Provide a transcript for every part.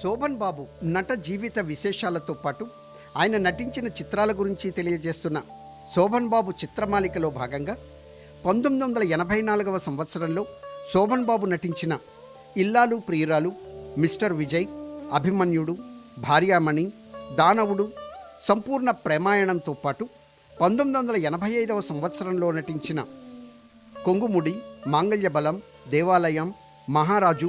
శోభన్ బాబు నట జీవిత విశేషాలతో పాటు ఆయన నటించిన చిత్రాల గురించి తెలియజేస్తున్న శోభన్ బాబు చిత్రమాలికలో భాగంగా పంతొమ్మిది వందల ఎనభై నాలుగవ సంవత్సరంలో శోభన్ బాబు నటించిన ఇల్లాలు ప్రియురాలు మిస్టర్ విజయ్ అభిమన్యుడు భార్యామణి దానవుడు సంపూర్ణ ప్రేమాయణంతో పాటు పంతొమ్మిది వందల ఎనభై ఐదవ సంవత్సరంలో నటించిన కొంగుముడి మాంగళ్య బలం దేవాలయం మహారాజు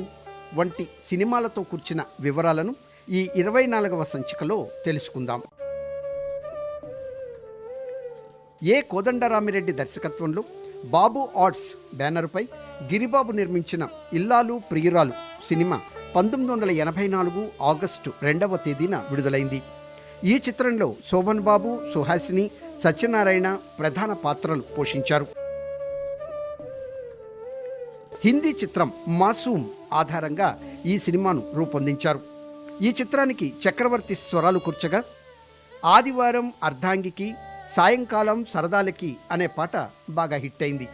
వంటి సినిమాలతో కూర్చిన వివరాలను ఈ ఇరవై నాలుగవ సంచికలో తెలుసుకుందాం. ఏ కోదండరామిరెడ్డి దర్శకత్వంలో బాబు ఆర్ట్స్ బ్యానర్పై గిరిబాబు నిర్మించిన ఇల్లాలు ప్రియురాలు సినిమా పంతొమ్మిది వందల ఎనభై నాలుగు ఆగస్టు రెండవ తేదీన విడుదలైంది. ఈ చిత్రంలో శోభన్ బాబు సుహాసిని సత్యనారాయణ ప్రధాన పాత్రలు పోషించారు. హిందీ చిత్రం మాసూమ్ ఆధారంగా ఈ సినిమాను రూపొందించారు. ఈ చిత్రానికి చక్రవర్తి స్వరాలు కూర్చగా ఆదివారం అర్ధాంగికి సాయంకాలం సరదాలకి అనే పాట బాగా హిట్ అయింది.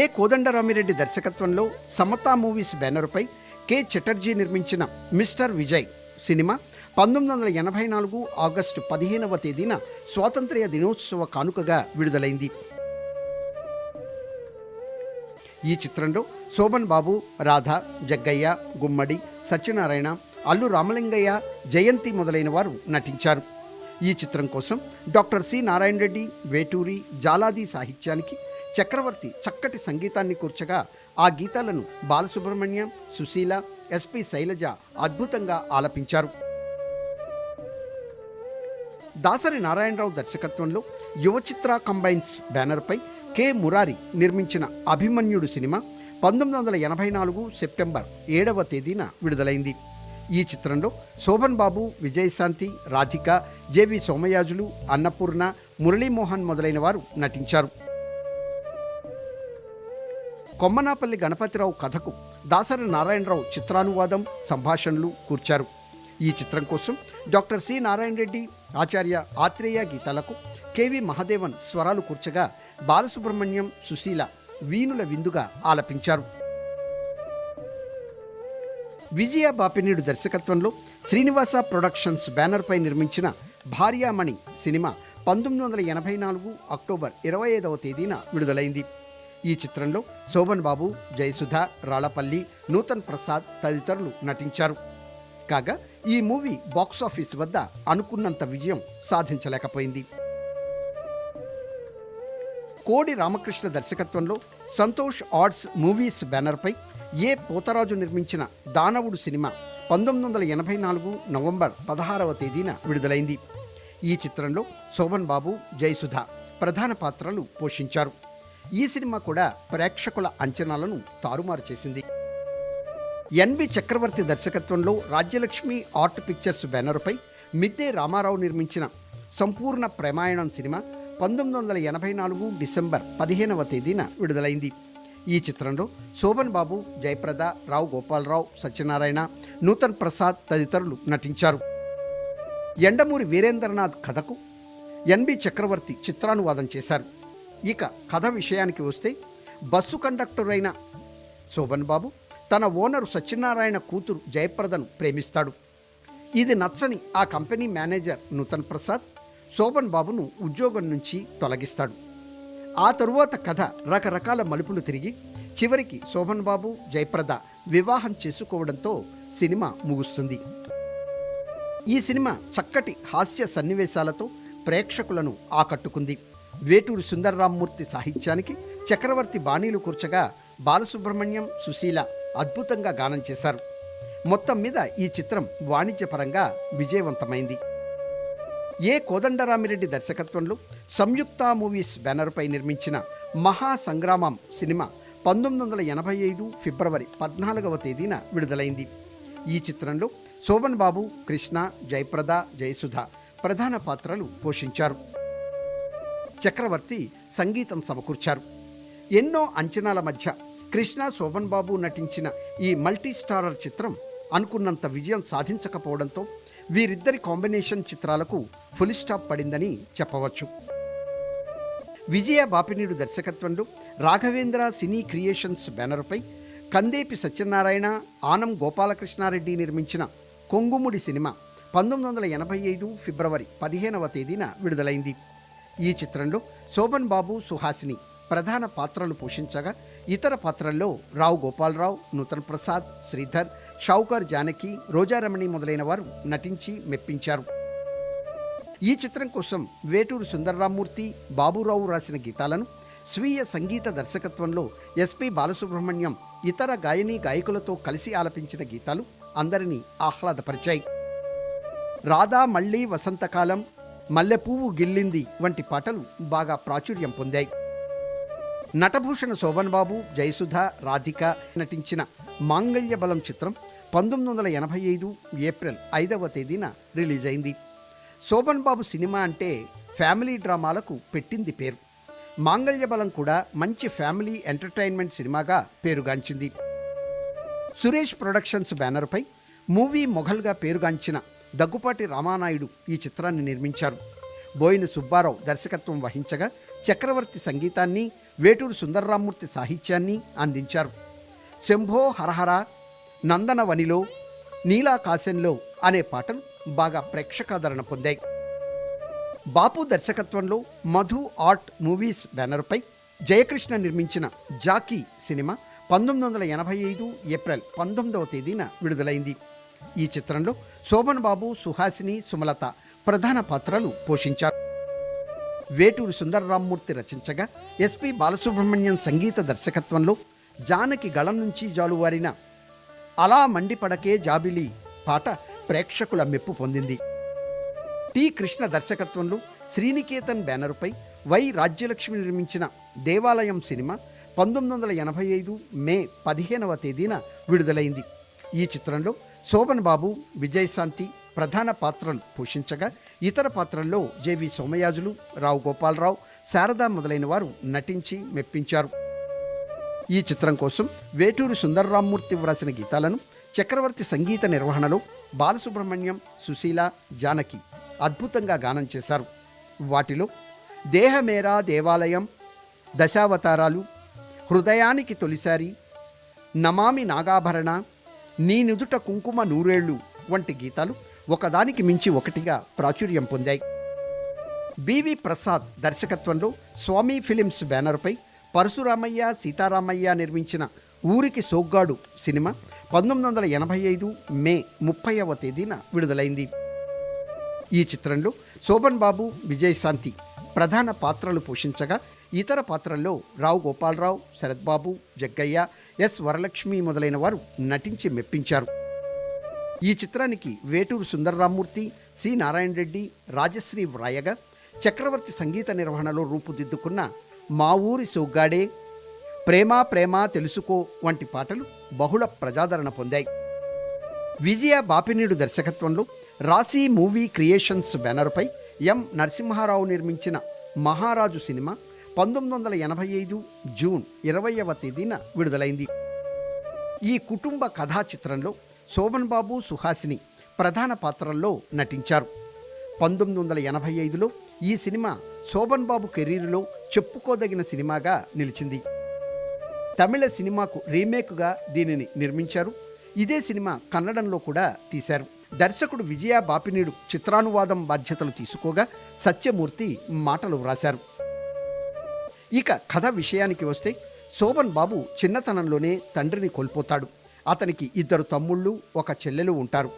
ఏ కోదండరామిరెడ్డి దర్శకత్వంలో సమతా మూవీస్ బ్యానర్పై కె చటర్జీ నిర్మించిన మిస్టర్ విజయ్ సినిమా పంతొమ్మిది వందల ఎనభై నాలుగు ఆగస్టు పదిహేనవ తేదీన స్వాతంత్ర్య దినోత్సవ కానుకగా విడుదలైంది. ఈ చిత్రంలో శోభన్ బాబు రాధ జగ్గయ్య గుమ్మడి సత్యనారాయణ అల్లు రామలింగయ్య జయంతి మొదలైన వారు నటించారు. ఈ చిత్రం కోసం డాక్టర్ సి నారాయణ రెడ్డి వేటూరి జాలాది సాహిత్యానికి చక్రవర్తి చక్కటి సంగీతాన్ని కూర్చగా ఆ గీతాలను బాలసుబ్రహ్మణ్యం సుశీల ఎస్పి శైలజ అద్భుతంగా ఆలపించారు. దాసరి నారాయణరావు దర్శకత్వంలో యువచిత్ర కంబైన్స్ బ్యానర్పై కె. మురారి నిర్మించిన అభిమన్యుడు సినిమా పంతొమ్మిది వందల ఎనభై నాలుగు సెప్టెంబర్ ఏడవ తేదీన విడుదలైంది. ఈ చిత్రంలో శోభన్ బాబు విజయశాంతి రాధిక జేవి సోమయాజులు అన్నపూర్ణ మురళీమోహన్ మొదలైన వారు నటించారు. కొమ్మనాపల్లి గణపతిరావు కథకు దాసరి నారాయణరావు చిత్రానువాదం సంభాషణలు కూర్చారు. ఈ చిత్రం కోసం డాక్టర్ సి. నారాయణ రెడ్డి ఆచార్య ఆత్రేయ గీతాలకు కెవి మహాదేవన్ స్వరాలు కూర్చగా బాలసుబ్రహ్మణ్యం సుశీల వీణుల విందుగా ఆలపించారు. విజయ బాపినీడు దర్శకత్వంలో శ్రీనివాస ప్రొడక్షన్స్ బ్యానర్పై నిర్మించిన భార్యామణి సినిమా పంతొమ్మిది వందల ఎనభై నాలుగు అక్టోబర్ ఇరవై ఐదవ తేదీన విడుదలైంది. ఈ చిత్రంలో శోభన్ బాబు జయసుధ రాళ్ళపల్లి నూతన్ ప్రసాద్ తదితరులు నటించారు. కాగా ఈ మూవీ బాక్సాఫీస్ వద్ద అనుకున్నంత విజయం సాధించలేకపోయింది. కోడి రామకృష్ణ దర్శకత్వంలో సంతోష్ ఆర్ట్స్ మూవీస్ బ్యానర్పై ఏ పోతరాజు నిర్మించిన దానవుడు సినిమా పంతొమ్మిది వందల ఎనభై నాలుగు నవంబర్ పదహారవ తేదీన విడుదలైంది. ఈ చిత్రంలో శోభన్ బాబు జయసుధ ప్రధాన పాత్రలు పోషించారు. ఈ సినిమా కూడా ప్రేక్షకుల అంచనాలను తారుమారు చేసింది. ఎన్వి చక్రవర్తి దర్శకత్వంలో రాజ్యలక్ష్మి ఆర్ట్ పిక్చర్స్ బ్యానర్పై మిద్దె రామారావు నిర్మించిన సంపూర్ణ ప్రేమాయణం సినిమా పంతొమ్మిది వందల ఎనభై నాలుగు డిసెంబర్ పదిహేనవ తేదీన విడుదలైంది. ఈ చిత్రంలో శోభన్ బాబు జయప్రద రావు గోపాలరావు సత్యనారాయణ నూతన్ ప్రసాద్ తదితరులు నటించారు. ఎండమూరి వీరేంద్రనాథ్ కథకు ఎన్బి చక్రవర్తి చిత్రానువాదం చేశారు. ఇక కథ విషయానికి వస్తే బస్సు కండక్టర్ అయిన శోభన్ బాబు తన ఓనరు సత్యనారాయణ కూతురు జయప్రదను ప్రేమిస్తాడు. ఇది నచ్చని ఆ కంపెనీ మేనేజర్ నూతన్ ప్రసాద్ శోభన్ బాబును ఉద్యోగం నుంచి తొలగిస్తాడు. ఆ తరువాత కథ రకరకాల మలుపులు తిరిగి చివరికి శోభన్ బాబు జయప్రద వివాహం చేసుకోవడంతో సినిమా ముగుస్తుంది. ఈ సినిమా చక్కటి హాస్య సన్నివేశాలతో ప్రేక్షకులను ఆకట్టుకుంది. వేటూరు సుందర్రామ్మూర్తి సాహిత్యానికి చక్రవర్తి బాణీలు కూర్చగా బాలసుబ్రహ్మణ్యం సుశీల అద్భుతంగా గానం చేశారు. మొత్తం మీద ఈ చిత్రం వాణిజ్యపరంగా విజయవంతమైంది. ఏ కోదండరామిరెడ్డి దర్శకత్వంలో సంయుక్త మూవీస్ బ్యానర్పై నిర్మించిన మహా సంగ్రామం సినిమా పంతొమ్మిది వందల ఎనభై ఐదు ఫిబ్రవరి పద్నాలుగవ తేదీన విడుదలైంది. ఈ చిత్రంలో శోభన్ బాబు కృష్ణ జయప్రద జయసుధ ప్రధాన పాత్రలు పోషించారు. చక్రవర్తి సంగీతం సమకూర్చారు. ఎన్నో అంచనాల మధ్య కృష్ణ శోభన్ బాబు నటించిన ఈ మల్టీ స్టారర్ చిత్రం అనుకున్నంత విజయం సాధించకపోవడంతో వీరిద్దరి కాంబినేషన్ చిత్రాలకు ఫుల్ స్టాప్ పడిందని చెప్పవచ్చు. విజయ బాపినీడు దర్శకత్వంలో రాఘవేంద్ర సినీ క్రియేషన్స్ బ్యానర్పై కందేపి సత్యనారాయణ ఆనం గోపాలకృష్ణారెడ్డి నిర్మించిన కొంగుముడి సినిమా పంతొమ్మిది వందల ఎనభై ఐదు ఫిబ్రవరి పదిహేనవ తేదీన విడుదలైంది. ఈ చిత్రంలో శోభన్ బాబు సుహాసిని ప్రధాన పాత్రలు పోషించగా ఇతర పాత్రల్లో రావు గోపాలరావు నూతన్ ప్రసాద్ శ్రీధర్ షౌకర్ జానకి రోజారమణి మొదలైన వారు నటించి మెప్పించారు. ఈ చిత్రం కోసం వేటూరు సుందర్రామూర్తి బాబురావు రాసిన గీతాలను స్వీయ సంగీత దర్శకత్వంలో ఎస్పి బాలసుబ్రహ్మణ్యం ఇతర గాయని గాయకులతో కలిసి ఆలపించిన గీతాలు అందరినీ ఆహ్లాదపరిచాయి. రాధా మళ్ళీ వసంతకాలం మల్లెపువ్వు గిల్లింది వంటి పాటలు బాగా ప్రాచుర్యం పొందాయి. నటభూషణ శోభన్ బాబు జయసుధ రాధిక నటించిన మాంగళ్య బలం చిత్రం పంతొమ్మిది వందల ఎనభై ఐదు ఏప్రిల్ ఐదవ తేదీన రిలీజ్ అయింది శోభన్ బాబు సినిమా అంటే ఫ్యామిలీ డ్రామాలకు పెట్టింది పేరు. మాంగళ్య బలం కూడా మంచి ఫ్యామిలీ ఎంటర్టైన్మెంట్ సినిమాగా పేరుగాంచింది. సురేష్ ప్రొడక్షన్స్ బ్యానర్పై మూవీ మొఘల్గా పేరుగాంచిన దగ్గుపాటి రామానాయుడు ఈ చిత్రాన్ని నిర్మించారు. బోయిన సుబ్బారావు దర్శకత్వం వహించగా చక్రవర్తి సంగీతాన్ని వేటూరు సుందర్రామూర్తి సాహిత్యాన్ని అందించారు. శంభో హరహర నందనవనిలో నీలాకాశంలో అనే పాటలు బాగా ప్రేక్షకాదరణ పొందాయి. బాపు దర్శకత్వంలో మధు ఆర్ట్ మూవీస్ బ్యానర్పై జయకృష్ణ నిర్మించిన జాకీ సినిమా పంతొమ్మిది వందల ఎనభై ఐదు ఏప్రిల్ పంతొమ్మిదవ తేదీన విడుదలైంది. ఈ చిత్రంలో శోభన్ బాబు సుహాసిని సుమలత ప్రధాన పాత్రలు పోషించారు. వేటూరు సుందరరామ్మూర్తి రచించగా ఎస్పి బాలసుబ్రహ్మణ్యం సంగీత దర్శకత్వంలో జానకి గళం నుంచి జాలువారిన అలా మండిపడకే జాబిలి పాట ప్రేక్షకుల మెప్పు పొందింది. టి. కృష్ణ దర్శకత్వంలో శ్రీనికేతన్ బ్యానరుపై వై. రాజ్యలక్ష్మి నిర్మించిన దేవాలయం సినిమా పంతొమ్మిది వందల ఎనభై ఐదు మే పదిహేనవ తేదీన విడుదలైంది. ఈ చిత్రంలో శోభన్ బాబు విజయశాంతి ప్రధాన పాత్రలు పోషించగా ఇతర పాత్రల్లో జేవి సోమయాజులు రావు గోపాలరావు శారదా మొదలైన వారు నటించి మెప్పించారు. ఈ చిత్రం కోసం వేటూరు సుందర్రామ్మూర్తి వ్రాసిన గీతాలను చక్రవర్తి సంగీత నిర్వహణలో బాలసుబ్రహ్మణ్యం సుశీల జానకి అద్భుతంగా గానం చేశారు. వాటిలో దేహమేరా దేవాలయం దశావతారాలు హృదయానికి తొలిసారి నమామి నాగాభరణ నీనుదుట కుంకుమ నూరేళ్ళు వంటి గీతాలు ఒకదానికి మించి ఒకటిగా ప్రాచుర్యం పొందాయి. బివి ప్రసాద్ దర్శకత్వంలో స్వామి ఫిలిమ్స్ బ్యానర్పై పరశురామయ్య సీతారామయ్య నిర్మించిన ఊరికి సోగ్గాడు సినిమా పంతొమ్మిది వందల ఎనభై ఐదు మే ముప్పైవ తేదీన విడుదలైంది. ఈ చిత్రంలో శోభన్ బాబు విజయశాంతి ప్రధాన పాత్రలు పోషించగా ఇతర పాత్రల్లో రావు గోపాలరావు శరత్ బాబు జగ్గయ్య ఎస్ వరలక్ష్మి మొదలైన వారు నటించి మెప్పించారు. ఈ చిత్రానికి వేటూరు సుందరరామూర్తి సి నారాయణ రెడ్డి రాజశ్రీ వ్రాయగా చక్రవర్తి సంగీత నిర్వహణలో రూపుదిద్దుకున్న మా ఊరి సోగ్గాడే. ప్రేమ ప్రేమ తెలుసుకో వంటి పాటలు బహుళ ప్రజాదరణ పొందాయి. విజయ బాపినీడు దర్శకత్వంలో రాశి మూవీ క్రియేషన్స్ బ్యానర్పై ఎం నరసింహారావు నిర్మించిన మహారాజు సినిమా పంతొమ్మిది వందల ఎనభై ఐదు జూన్ ఇరవైవ తేదీన విడుదలైంది. ఈ కుటుంబ కథా చిత్రంలో శోభన్ బాబు సుహాసిని ప్రధాన పాత్రల్లో నటించారు. పంతొమ్మిది వందల ఎనభై ఐదులో ఈ సినిమా శోభన్ బాబు కెరీర్లో చెప్పుకోదగిన సినిమాగా నిలిచింది. తమిళ సినిమాకు రీమేక్గా దీనిని నిర్మించారు. ఇదే సినిమా కన్నడంలో కూడా తీశారు. దర్శకుడు విజయ బాపినీడు చిత్రానువాదం బాధ్యతలు తీసుకోగా సత్యమూర్తి మాటలు వ్రాశారు. ఇక కథ విషయానికి వస్తే శోభన్ బాబు చిన్నతనంలోనే తండ్రిని కోల్పోతాడు. అతనికి ఇద్దరు తమ్ముళ్ళు ఒక చెల్లెలు ఉంటారు.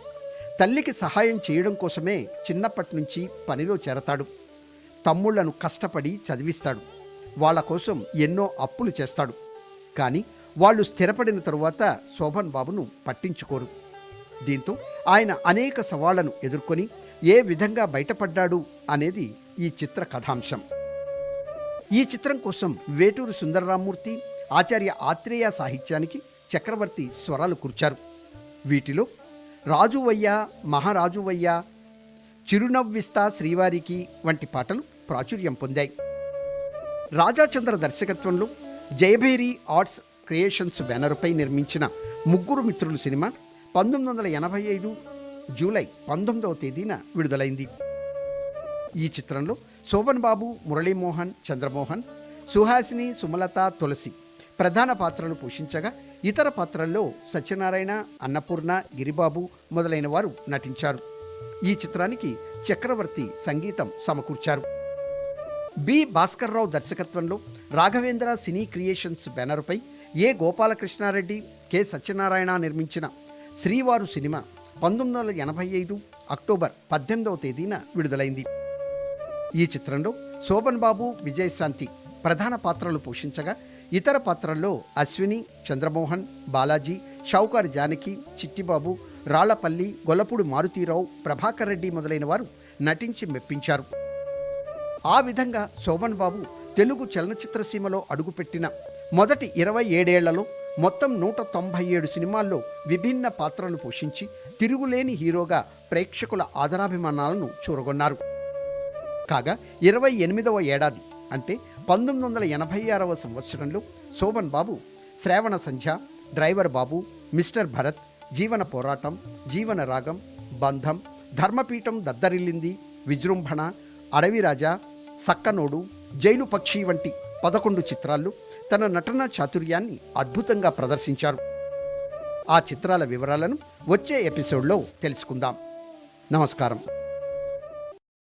తల్లికి సహాయం చేయడం కోసమే చిన్నప్పటి నుంచి పనిలో చేరతాడు. తమ్ముళ్ళను కష్టపడి చదివిస్తాడు. వాళ్ళ కోసం ఎన్నో అప్పులు చేస్తాడు. కానీ వాళ్ళు స్థిరపడిన తరువాత శోభన్ బాబును పట్టించుకోరు. దీంతో ఆయన అనేక సవాళ్ళను ఎదుర్కొని ఏ విధంగా బయటపడ్డాడు అనేది ఈ చిత్ర కథాంశం. ఈ చిత్రం కోసం వేటూరు సుందరరామూర్తి ఆచార్య ఆత్రేయ సాహిత్యానికి చక్రవర్తి స్వరాలు కూర్చారు. వీటిలో రాజువయ్య మహారాజువయ్య చిరునవ్విస్తా శ్రీవారికి వంటి పాటలు ప్రాచుర్యం పొందాయి. రాజాచంద్ర దర్శకత్వంలో జయభేరి ఆర్ట్స్ క్రియేషన్స్ బ్యానర్పై నిర్మించిన ముగ్గురు మిత్రులు సినిమా పంతొమ్మిది వందల ఎనభై ఐదు జూలై పంతొమ్మిదవ తేదీన విడుదలైంది. ఈ చిత్రంలో శోభన్ బాబు మురళీమోహన్ చంద్రమోహన్ సుహాసిని సుమలత తులసి ప్రధాన పాత్రలు పోషించగా ఇతర పాత్రల్లో సత్యనారాయణ అన్నపూర్ణ గిరిబాబు మొదలైన వారు నటించారు. ఈ చిత్రానికి చక్రవర్తి సంగీతం సమకూర్చారు. బి. భాస్కర్రావు దర్శకత్వంలో రాఘవేంద్ర సినీ క్రియేషన్స్ బ్యానర్పై ఏ. గోపాలకృష్ణారెడ్డి కె. సత్యనారాయణ నిర్మించిన శ్రీవారు సినిమా పంతొమ్మిది వందల ఎనభై ఐదు అక్టోబర్ పద్దెనిమిదవ తేదీన విడుదలైంది. ఈ చిత్రంలో శోభన్ బాబు విజయశాంతి ప్రధాన పాత్రలు పోషించగా ఇతర పాత్రల్లో అశ్విని చంద్రమోహన్ బాలాజీ షౌకార్ జానకి చిట్టిబాబు రాళ్ళపల్లి గొల్లపూడి మారుతీరావు ప్రభాకర్ రెడ్డి మొదలైన వారు నటించి మెప్పించారు. ఆ విధంగా శోభన్ బాబు తెలుగు చలనచిత్ర సీమలో అడుగుపెట్టిన మొదటి ఇరవై ఏడేళ్ళలో మొత్తం నూట తొంభై ఏడు సినిమాల్లో విభిన్న పాత్రలు పోషించి తిరుగులేని హీరోగా ప్రేక్షకుల ఆదరాభిమానాలను చూరగొన్నారు. కాగా ఇరవై ఎనిమిదవ ఏడాది అంటే పంతొమ్మిది వందల ఎనభై ఆరవ సంవత్సరంలో శోభన్ బాబు శ్రావణ సంధ్య డ్రైవర్ బాబు మిస్టర్ భరత్ జీవన పోరాటం జీవన రాగం బంధం ధర్మపీఠం దద్దరిల్లింది విజృంభణ అడవిరాజా సక్కనోడు జైలు పక్షి వంటి పదకొండు చిత్రాల్లో తన నటనా చాతుర్యాన్ని అద్భుతంగా ప్రదర్శించారు. ఆ చిత్రాల వివరాలను వచ్చే ఎపిసోడ్లో తెలుసుకుందాం. నమస్కారం.